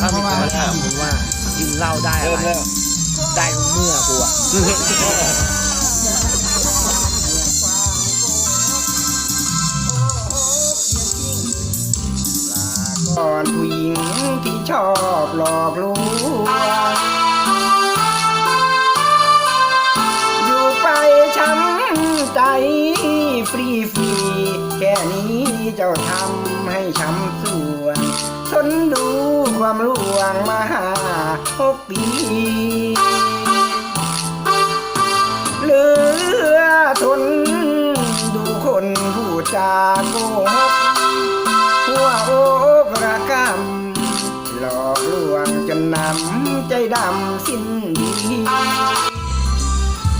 ได้อะเริ่มไรเริ่มได้อะไรได้เมื่อกูอะก่อนผู้หญิงที่ชอบหลอกลวงอยู่ไปช้ำใจฟรีฟรีแค่นี้เจ้าทำให้ช้ำส่วนทนดู ความลวงมาหาหกปีเหลือทนดูคนพูดจาโกหกหัวโอกระกำหลอกลวงจนนำใจดำสิ้นดี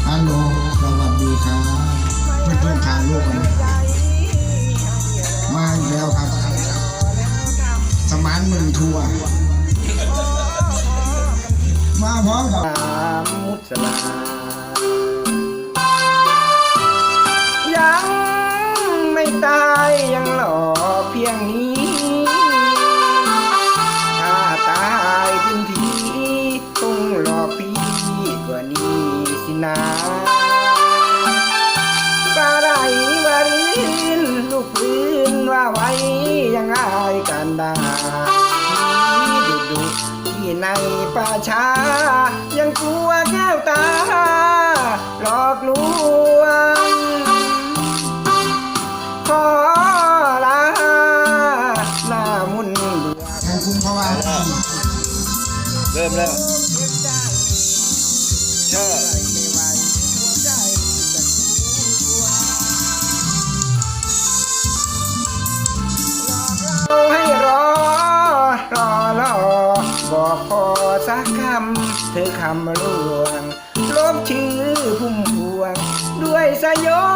ฮัลโหลสวัสดีครับเพื่อนเพื่อนๆทางโลกกัน มานมึงทัวร์มาพร้อมกับมมุสลายังไม่ตายยังหล่อเพียงนี้ ยังอายกันดาผีดุดุที่ในป่าช้า ยังกลัวแก้วตาหลอกลวงขอลาหน้ามุนเบื่อทางคุณพวาทีเริ่มเริ่มเชิญ อพอสักคำ เธอคำลวงลบชื่อพุ่มพวง ด้วยสยอง